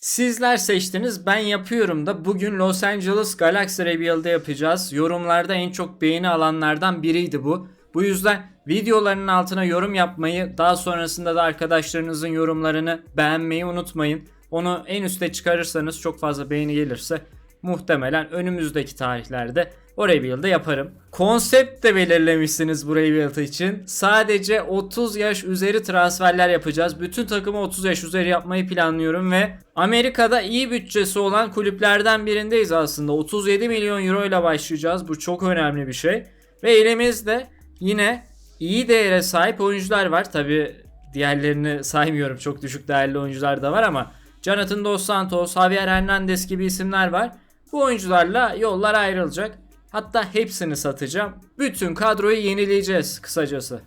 Sizler seçtiniz ben yapıyorum da bugün Los Angeles Galaxy Reveal'da yapacağız. Yorumlarda en çok beğeni alanlardan biriydi bu. Bu yüzden videolarının altına yorum yapmayı daha sonrasında da arkadaşlarınızın yorumlarını beğenmeyi unutmayın. Onu en üste çıkarırsanız çok fazla beğeni gelirse muhtemelen önümüzdeki tarihlerde o reveal'da yaparım. Konsept de belirlemişsiniz bu reveal için. Sadece 30 yaş üzeri transferler yapacağız. Bütün takımı 30 yaş üzeri yapmayı planlıyorum ve Amerika'da iyi bütçesi olan kulüplerden birindeyiz aslında. 37 milyon euro ile başlayacağız. Bu çok önemli bir şey. Ve elimizde yine iyi değere sahip oyuncular var. Tabi diğerlerini saymıyorum. Çok düşük değerli oyuncular da var ama Jonathan Dos Santos, Javier Hernandez gibi isimler var. Bu oyuncularla yollar ayrılacak. Hatta hepsini satacağım. Bütün kadroyu yenileyeceğiz kısacası.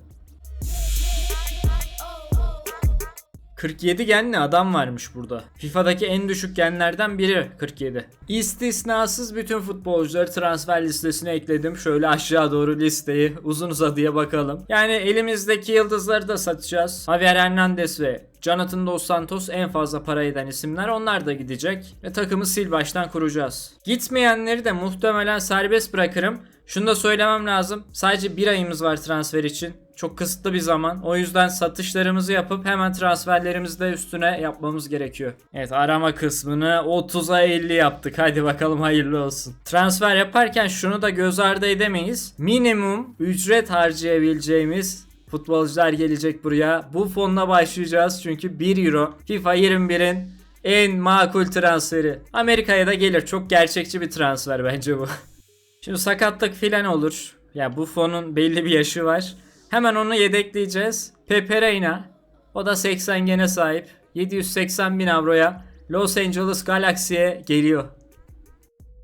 47 genli adam varmış burada. FIFA'daki en düşük genlerden biri 47. İstisnasız bütün futbolcuları transfer listesine ekledim. Şöyle aşağı doğru listeyi uzun uzadıya bakalım. Yani elimizdeki yıldızları da satacağız. Javier Hernandez ve Jonathan Dos Santos en fazla para eden isimler. Onlar da gidecek ve takımı sil baştan kuracağız. Gitmeyenleri de muhtemelen serbest bırakırım. Şunu da söylemem lazım. Sadece bir ayımız var transfer için. Çok kısıtlı bir zaman. O yüzden satışlarımızı yapıp hemen transferlerimizi de üstüne yapmamız gerekiyor. Evet arama kısmını 30'a 50 yaptık. Hadi bakalım hayırlı olsun. Transfer yaparken şunu da göz ardı edemeyiz. Minimum ücret harcayabileceğimiz futbolcular gelecek buraya. Bu fonla başlayacağız çünkü 1 euro FIFA 21'in en makul transferi. Amerika'ya da gelir. Çok gerçekçi bir transfer bence bu. Şimdi sakatlık filan olur. Ya bu fonun belli bir yaşı var. Hemen onu yedekleyeceğiz. Pepe Reina. O da 80 gene sahip. 780 bin avroya Los Angeles Galaxy'ye geliyor.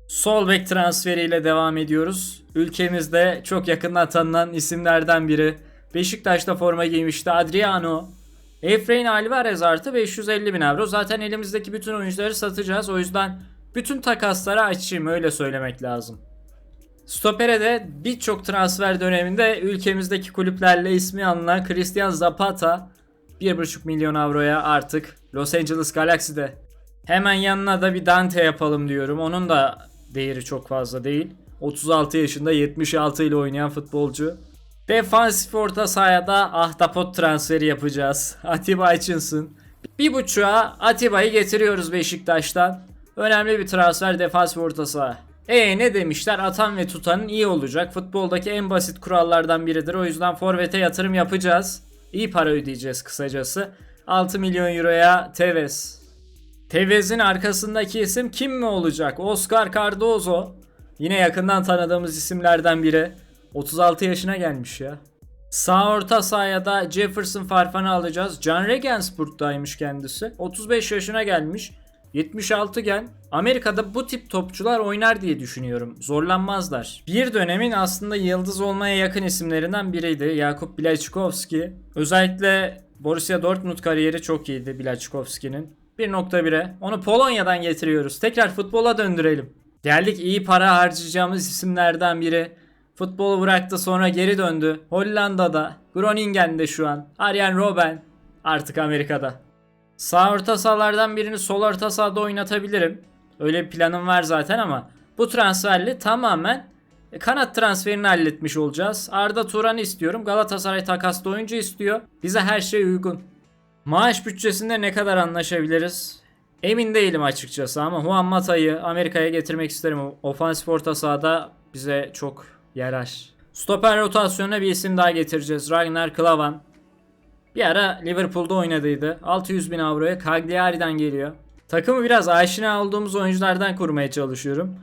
Sol bek transferiyle devam ediyoruz. Ülkemizde çok yakından tanınan isimlerden biri. Beşiktaş'ta forma giymişti Adriano. Efrain Alvarez artı 550 bin avro. Zaten elimizdeki bütün oyuncuları satacağız. O yüzden bütün takaslara açayım öyle söylemek lazım. Stopere de birçok transfer döneminde ülkemizdeki kulüplerle ismi anılan Christian Zapata 1,5 milyon avroya artık Los Angeles Galaxy'de. Hemen yanına da bir Dante yapalım diyorum. Onun da değeri çok fazla değil. 36 yaşında 76 ile oynayan futbolcu. Defansif orta sahaya da ahtapot transferi yapacağız. Atiba Hutchinson. Bir buçuğa Atiba'yı getiriyoruz Beşiktaş'tan. Önemli bir transfer defansif orta saha. E ne demişler? Atan ve tutanın iyi olacak. Futboldaki en basit kurallardan biridir. O yüzden forvete yatırım yapacağız. İyi para ödeyeceğiz kısacası. 6 milyon euroya Tevez. Tevez'in arkasındaki isim kim mi olacak? Oscar Cardozo. Yine yakından tanıdığımız isimlerden biri. 36 yaşına gelmiş ya. Sağ orta sahaya da Jefferson Farfan'ı alacağız. Can Regensburg'daymış kendisi. 35 yaşına gelmiş. 76 gen. Amerika'da bu tip topçular oynar diye düşünüyorum. Zorlanmazlar. Bir dönemin aslında yıldız olmaya yakın isimlerinden biriydi. Jakub Bilaçkovski. Özellikle Borussia Dortmund kariyeri çok iyiydi Bilaçkovski'nin. 1.1'e. Onu Polonya'dan getiriyoruz. Tekrar futbola döndürelim. Geldik iyi para harcayacağımız isimlerden biri. Futbolu bıraktı sonra geri döndü. Hollanda'da. Groningen'de şu an. Arjen Robben. Artık Amerika'da. Sağ orta sahalardan birini sol orta sahada oynatabilirim. Öyle bir planım var zaten ama bu transferle tamamen kanat transferini halletmiş olacağız. Arda Turan'ı istiyorum. Galatasaray takaslı oyuncu istiyor. Bize her şey uygun. Maaş bütçesinde ne kadar anlaşabiliriz? Emin değilim açıkçası ama Juan Mata'yı Amerika'ya getirmek isterim. Ofansif orta sahada bize çok yarar. Stoper rotasyonuna bir isim daha getireceğiz. Ragnar Klavan. Bir ara Liverpool'da oynadıydı. 600 bin avroya Cagliari'den geliyor. Takımı biraz aşina olduğumuz oyunculardan kurmaya çalışıyorum.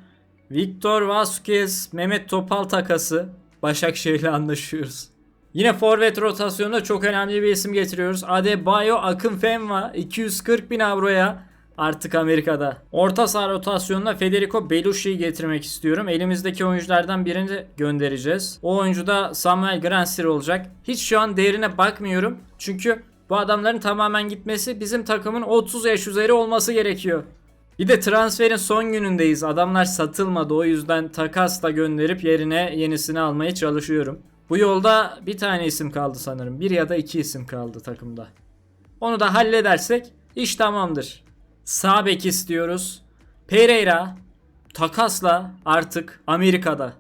Victor Vasquez, Mehmet Topal takası. Başakşehir'le anlaşıyoruz. Yine forvet rotasyonunda çok önemli bir isim getiriyoruz. Adebayo Akınfenva 240 bin avroya artık Amerika'da. Orta saha rotasyonuna Federico Belushi'yi getirmek istiyorum. Elimizdeki oyunculardan birini göndereceğiz. O oyuncu da Samuel Grandsir olacak. Hiç şu an değerine bakmıyorum. Çünkü bu adamların tamamen gitmesi bizim takımın 30 yaş üzeri olması gerekiyor. Bir de transferin son günündeyiz. Adamlar satılmadı. O yüzden takasla gönderip yerine yenisini almaya çalışıyorum. Bu yolda bir tane isim kaldı sanırım. Bir ya da iki isim kaldı takımda. Onu da halledersek iş tamamdır. Sağ bek istiyoruz. Pereira takasla artık Amerika'da.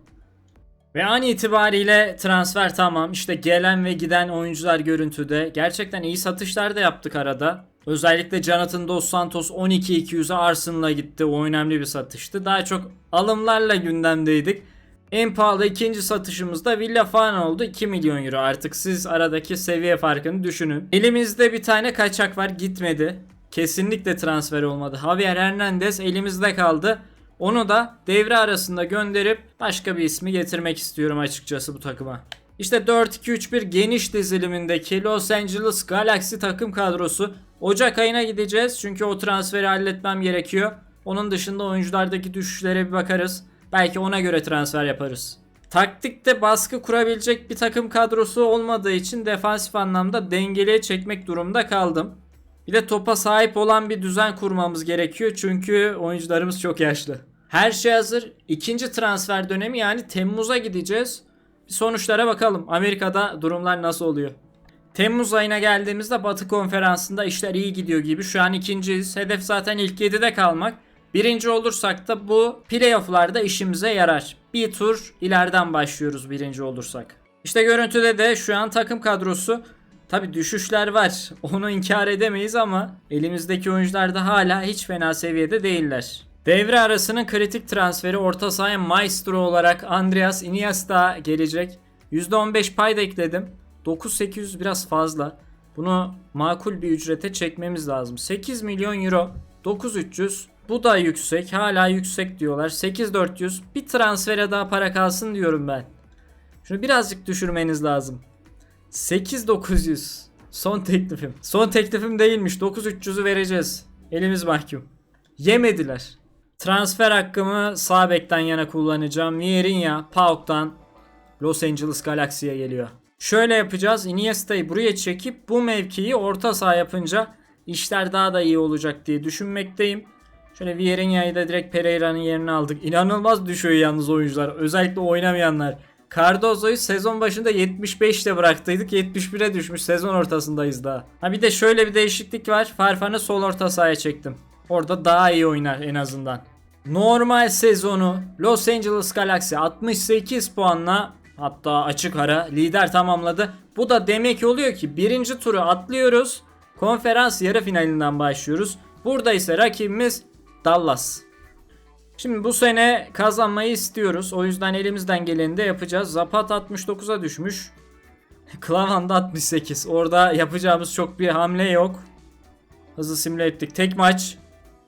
Ve an itibariyle transfer tamam. İşte gelen ve giden oyuncular görüntüde. Gerçekten iyi satışlar da yaptık arada. Özellikle Jonathan Dos Santos 12-200'e Arsenal'a gitti. O önemli bir satıştı. Daha çok alımlarla gündemdeydik. En pahalı ikinci satışımız da Villa falan oldu. 2 milyon euro. Artık siz aradaki seviye farkını düşünün. Elimizde bir tane kaçak var gitmedi. Kesinlikle transfer olmadı. Javier Hernandez elimizde kaldı. Onu da devre arasında gönderip başka bir ismi getirmek istiyorum açıkçası bu takıma. İşte 4-2-3-1 geniş dizilimindeki Los Angeles Galaxy takım kadrosu. Ocak ayına gideceğiz çünkü o transferi halletmem gerekiyor. Onun dışında oyunculardaki düşüşlere bir bakarız. Belki ona göre transfer yaparız. Taktikte baskı kurabilecek bir takım kadrosu olmadığı için defansif anlamda dengeliye çekmek durumda kaldım. Bir de topa sahip olan bir düzen kurmamız gerekiyor çünkü oyuncularımız çok yaşlı. Her şey hazır. İkinci transfer dönemi yani Temmuz'a gideceğiz. Sonuçlara bakalım. Amerika'da durumlar nasıl oluyor? Temmuz ayına geldiğimizde Batı konferansında işler iyi gidiyor gibi. Şu an ikinciyiz. Hedef zaten ilk 7'de kalmak. Birinci olursak da bu playofflarda işimize yarar. Bir tur ileriden başlıyoruz birinci olursak. İşte görüntüde de şu an takım kadrosu Tabi düşüşler var. Onu inkar edemeyiz ama elimizdeki oyuncular da hala hiç fena seviyede değiller. Devre arasının kritik transferi orta sahaya maestro olarak Andreas Iniesta gelecek. %15 pay da ekledim. 9800 biraz fazla. Bunu makul bir ücrete çekmemiz lazım. 8 milyon euro 9300 bu da yüksek. Hala yüksek diyorlar. 8400 bir transfere daha para kalsın diyorum ben. Şunu birazcık düşürmeniz lazım. 8900 son teklifim. Son teklifim değilmiş. 9300'ü vereceğiz. Elimiz mahkum. Yemediler. Transfer hakkımı sağ bekten yana kullanacağım. Vierinha Pauk'tan Los Angeles Galaxy'ye geliyor. Şöyle yapacağız. Iniesta'yı buraya çekip bu mevkiyi orta saha yapınca işler daha da iyi olacak diye düşünmekteyim. Şöyle Vierinha'yı da direkt Pereira'nın yerine aldık. İnanılmaz düşüyor yalnız oyuncular. Özellikle oynamayanlar. Cardozo'yu sezon başında 75'te bıraktıydık. 71'e düşmüş. Sezon ortasındayız daha. Ha bir de şöyle bir değişiklik var. Farfan'ı sol orta sahaya çektim. Orada daha iyi oynar en azından. Normal sezonu Los Angeles Galaxy 68 puanla hatta açık ara lider tamamladı. Bu da demek oluyor ki birinci turu atlıyoruz. Konferans yarı finalinden başlıyoruz. Burada ise rakibimiz Dallas. Şimdi bu sene kazanmayı istiyoruz. O yüzden elimizden geleni de yapacağız. Zapat 69'a düşmüş. Klavan da 68. Orada yapacağımız çok bir hamle yok. Hızlı simüle ettik. Tek maç.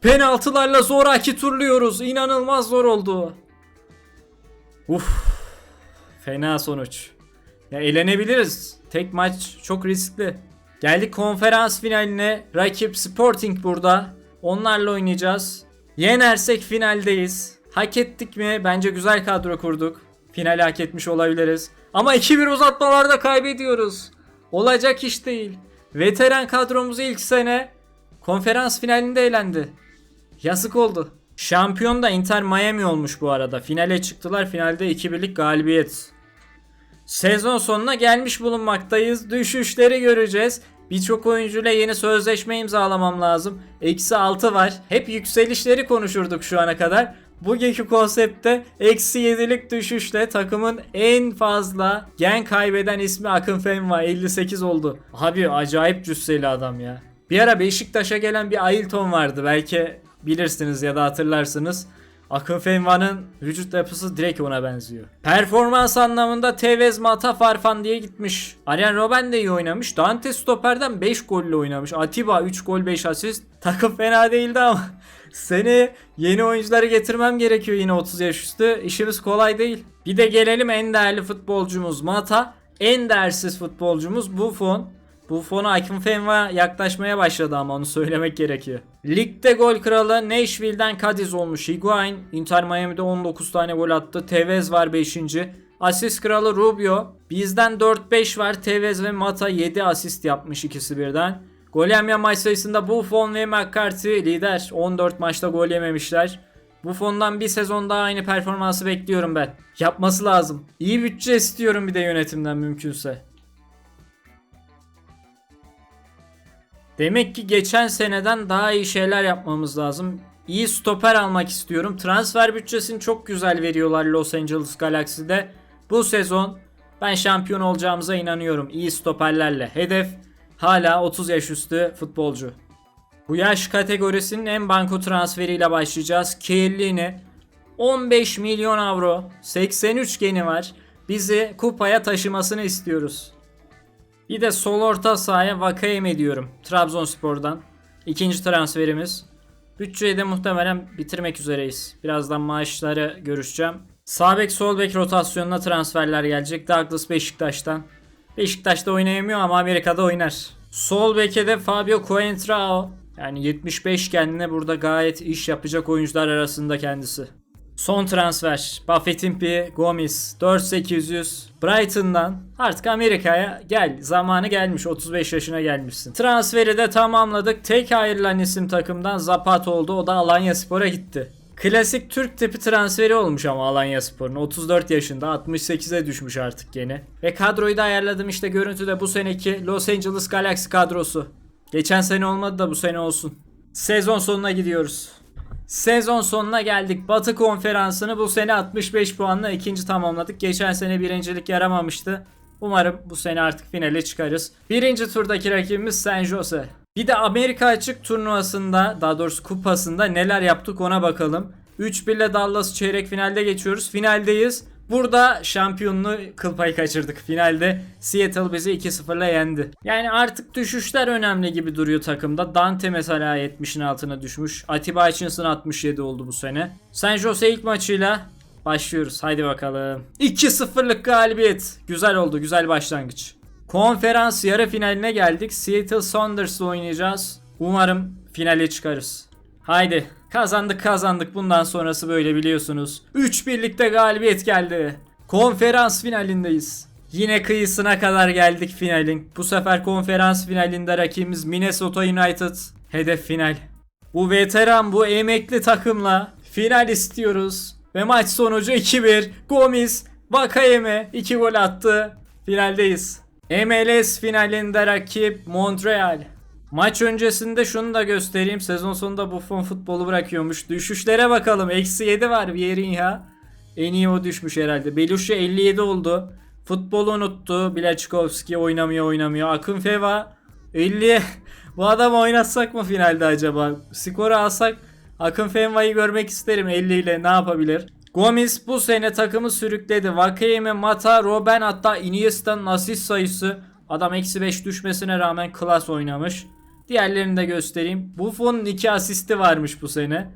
Penaltılarla zoraki turluyoruz. İnanılmaz zor oldu. Uf. Fena sonuç. Ya eğlenebiliriz. Tek maç çok riskli. Geldik konferans finaline. Rakip Sporting burada. Onlarla oynayacağız. Yenersek finaldeyiz. Hak ettik mi? Bence güzel kadro kurduk. Finali hak etmiş olabiliriz. Ama 2-1 uzatmalarda kaybediyoruz. Olacak iş değil. Veteran kadromuz ilk sene konferans finalinde eğlendi. Yazık oldu. Şampiyon da Inter Miami olmuş bu arada. Finale çıktılar. Finalde 2-1'lik galibiyet. Sezon sonuna gelmiş bulunmaktayız. Düşüşleri göreceğiz. Birçok oyuncuyla yeni sözleşme imzalamam lazım. Eksi 6 var. Hep yükselişleri konuşurduk şu ana kadar. Bugünkü konsepte eksi 7'lik düşüşle takımın en fazla gen kaybeden ismi Akın Fenva 58 oldu. Abi acayip cüsseli adam ya. Bir ara Beşiktaş'a gelen bir Ailton vardı belki bilirsiniz ya da hatırlarsınız. Akın Fenva'nın vücut yapısı direkt ona benziyor. Performans anlamında Tevez Mata Farfan diye gitmiş. Arjen Robben de iyi oynamış. Dante stoperden 5 golle oynamış. Atiba 3 gol 5 asist. Takım fena değildi ama seni yeni oyuncuları getirmem gerekiyor yine 30 yaş üstü. İşimiz kolay değil. Bir de gelelim en değerli futbolcumuz Mata. En değersiz futbolcumuz Buffon. Buffon'a Akın Fenva yaklaşmaya başladı ama onu söylemek gerekiyor. Ligde gol kralı Nashville'den Cadiz olmuş Higuain. Inter Miami'de 19 tane gol attı. Tevez var 5. Asist kralı Rubio. Bizden 4-5 var. Tevez ve Mata 7 asist yapmış ikisi birden. Gol yemeyen maç sayısında Buffon ve McCarthy lider. 14 maçta gol yememişler. Buffon'dan bir sezon daha aynı performansı bekliyorum ben. Yapması lazım. İyi bütçe istiyorum bir de yönetimden mümkünse. Demek ki geçen seneden daha iyi şeyler yapmamız lazım. İyi stoper almak istiyorum. Transfer bütçesini çok güzel veriyorlar Los Angeles Galaxy'de. Bu sezon ben şampiyon olacağımıza inanıyorum. İyi stoperlerle. Hedef hala 30 yaş üstü futbolcu. Bu yaş kategorisinin en banko transferiyle başlayacağız. Chiellini 15 milyon avro, 83 geni var. Bizi kupaya taşımasını istiyoruz. Bir de sol orta sahaya Vakayeme diyorum. Trabzonspor'dan. İkinci transferimiz. Bütçeyi de muhtemelen bitirmek üzereyiz. Birazdan maaşları görüşeceğim. Sağ bek sol bek rotasyonuna transferler gelecek. Douglas Beşiktaş'tan. Beşiktaş'ta oynayamıyor ama Amerika'da oynar. Sol beke de Fabio Coentrao. Yani 75 kendine burada gayet iş yapacak oyuncular arasında kendisi. Son transfer. Buffett'in Gomis 4800 Brighton'dan artık Amerika'ya gel. Zamanı gelmiş. 35 yaşına gelmişsin. Transferi de tamamladık. Tek ayrılan isim takımdan Zapat oldu. O da Alanya Spor'a gitti. Klasik Türk tipi transferi olmuş ama Alanya Spor'un. 34 yaşında 68'e düşmüş artık gene. Ve kadroyu da ayarladım işte görüntüde bu seneki Los Angeles Galaxy kadrosu. Geçen sene olmadı da bu sene olsun. Sezon sonuna gidiyoruz. Sezon sonuna geldik. Batı konferansını bu sene 65 puanla ikinci tamamladık. Geçen sene birincilik yaramamıştı. Umarım bu sene artık finale çıkarız. Birinci turdaki rakibimiz San Jose. Bir de Amerika açık turnuvasında daha doğrusu kupasında neler yaptık ona bakalım. 3-1 ile Dallas çeyrek finalde geçiyoruz. Finaldeyiz. Burada şampiyonluğu kıl payı kaçırdık. Finalde Seattle bizi 2-0'la yendi. Yani artık düşüşler önemli gibi duruyor takımda. Dante mesela 70'in altına düşmüş. Atiba Hutchinson 67 oldu bu sene. San Jose ilk maçıyla başlıyoruz. Haydi bakalım. 2-0'lık galibiyet. Güzel oldu. Güzel başlangıç. Konferans yarı finaline geldik. Seattle Sounders'la oynayacağız. Umarım finale çıkarız. Haydi. Kazandık kazandık. Bundan sonrası böyle biliyorsunuz. 3 birlikte galibiyet geldi. Konferans finalindeyiz. Yine kıyısına kadar geldik finalin. Bu sefer konferans finalinde rakibimiz Minnesota United. Hedef final. Bu veteran bu emekli takımla final istiyoruz. Ve maç sonucu 2-1. Gomis Vakayeme 2 gol attı. Finaldeyiz. MLS finalinde rakip Montreal. Maç öncesinde şunu da göstereyim. Sezon sonunda Buffon futbolu bırakıyormuş. Düşüşlere bakalım. Eksi 7 var Vierinha. En iyi o düşmüş herhalde. Belushi 57 oldu. Futbolu unuttu. Bilaçkovski oynamıyor oynamıyor. Akın Feva 50. Bu adam oynatsak mı finalde acaba? Skoru alsak Akın Feva'yı görmek isterim 50 ile ne yapabilir? Gomis bu sene takımı sürükledi. Vakayeme, Mata, Robben hatta Iniesta'nın asist sayısı adam eksi 5 düşmesine rağmen klas oynamış. Diğerlerini de göstereyim. Buffon'un 2 asisti varmış bu sene.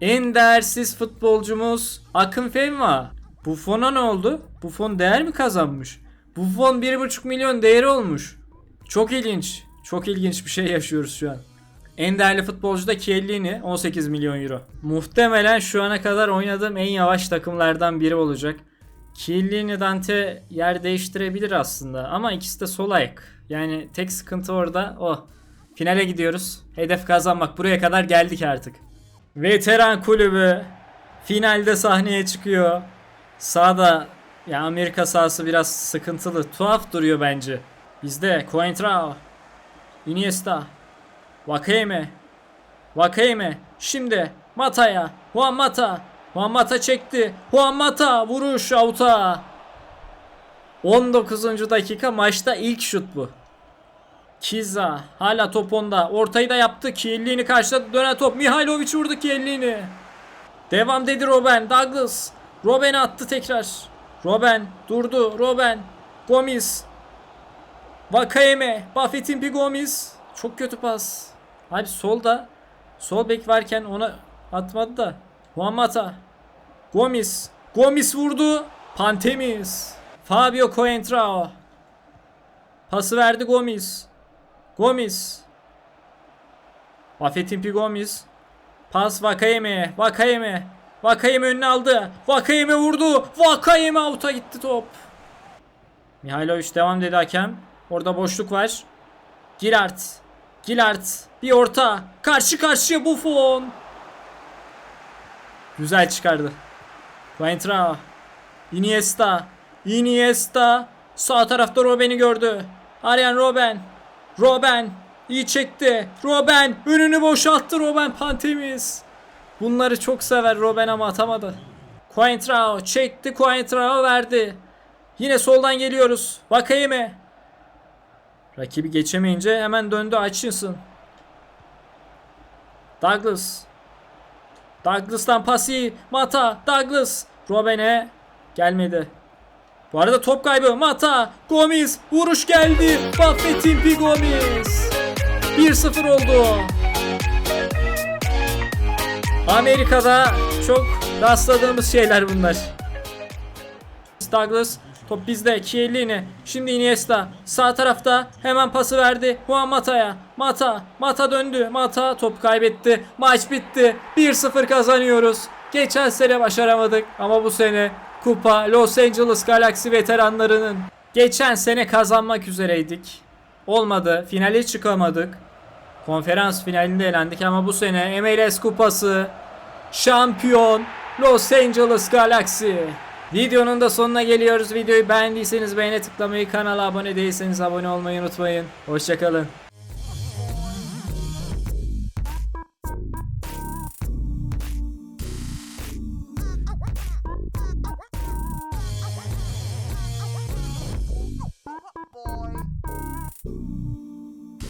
En değersiz futbolcumuz Akın Fenva. Buffon'a ne oldu? Buffon değer mi kazanmış? Buffon 1,5 milyon değeri olmuş. Çok ilginç. Çok ilginç bir şey yaşıyoruz şu an. En değerli futbolcu da Chiellini 18 milyon euro. Muhtemelen şu ana kadar oynadığım en yavaş takımlardan biri olacak. Chiellini Dante yer değiştirebilir aslında ama ikisi de sol ayak. Yani tek sıkıntı orada o. Finale gidiyoruz. Hedef kazanmak. Buraya kadar geldik artık. Veteran kulübü finalde sahneye çıkıyor. Sağda ya Amerika sahası biraz sıkıntılı. Tuhaf duruyor bence. Bizde Coentrao, Iniesta, Vakayeme, Vakayeme. Şimdi Mata'ya. Juan Mata. Juan Mata çekti. Juan Mata vuruş avuta. 19. dakika maçta ilk şut bu. Kiza hala top onda. Ortayı da yaptı. Kielli'ni karşıladı. Dönen top. Mihailovic vurdu Kielli'ni. Devam dedi Robben. Douglas. Robben attı tekrar. Robben durdu. Robben. Gomis. Vakayeme. Buffett'in bir Gomis. Çok kötü pas. Abi solda. Sol bek varken ona atmadı da. Juan Mata. Gomis. Gomis vurdu. Pantemis. Fabio Coentrao. Pası verdi Gomis. Gomis. Buffett'in Gomis. Pas Vakayeme'ye. Vakayeme. Vakayeme önüne aldı. Vakayeme vurdu. Vakayeme out'a gitti top. Mihailovic devam dedi hakem. Orada boşluk var. Girard. Girard. Bir orta. Karşı karşıya Buffon. Güzel çıkardı. Coentrao. Iniesta. Iniesta. Sağ tarafta Robben'i gördü. Aryan Robben. Robben. İyi çekti. Robben önünü boşalttı Robben Pantemiz. Bunları çok sever Robben ama atamadı. Coentrao çekti Coentrao verdi. Yine soldan geliyoruz. Vakayeme. Rakibi geçemeyince hemen döndü Hutchinson. Douglas. Douglas'tan pasi. Mata. Douglas. Robben'e gelmedi. Bu arada top kaybı. Mata. Gomis. Vuruş geldi. Buffett'in Pi Gomis. 1-0 oldu. Amerika'da çok rastladığımız şeyler bunlar. Douglas top bizde Chiellini şimdi Iniesta sağ tarafta hemen pası verdi Juan Mata'ya Mata Mata döndü Mata top kaybetti maç bitti 1-0 kazanıyoruz geçen sene başaramadık ama bu sene kupa Los Angeles Galaxy veteranlarının geçen sene kazanmak üzereydik olmadı finale çıkamadık konferans finalinde elendik ama bu sene MLS kupası şampiyon Los Angeles Galaxy. Videonun da sonuna geliyoruz. Videoyu beğendiyseniz beğene tıklamayı, kanala abone değilseniz abone olmayı unutmayın. Hoşçakalın.